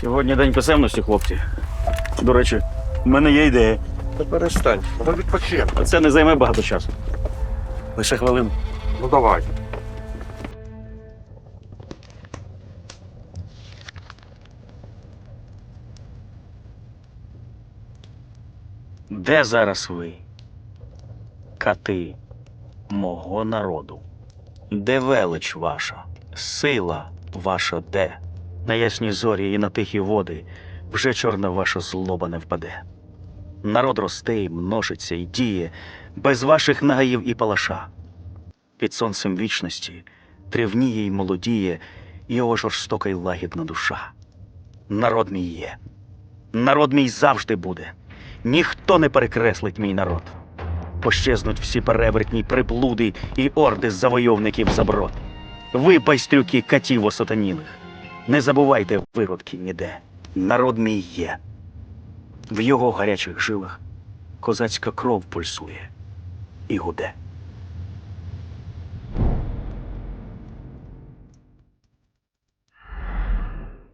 Сьогодні день писемності, хлопці. До речі, в мене є ідея. Та перестань. Ну відпочинь. Це не займе багато часу. Лише хвилину. Ну давай. Де зараз ви? Кати мого народу. Де велич ваша, сила ваша де? На ясні зорі і на тихі води вже чорна ваша злоба не впаде. Народ росте і множиться і діє, без ваших нагаїв і палаша. Під сонцем вічності древніє й молодіє його жорстока й лагідна душа. Народ мій є. Народ мій завжди буде. Ніхто не перекреслить мій народ. Пощезнуть всі перевертні приблуди і орди завойовників заброд. Ви, байстрюки катів осатанілих, не забувайте виродки ніде. Народ мій є. В його гарячих жилах козацька кров пульсує і гуде.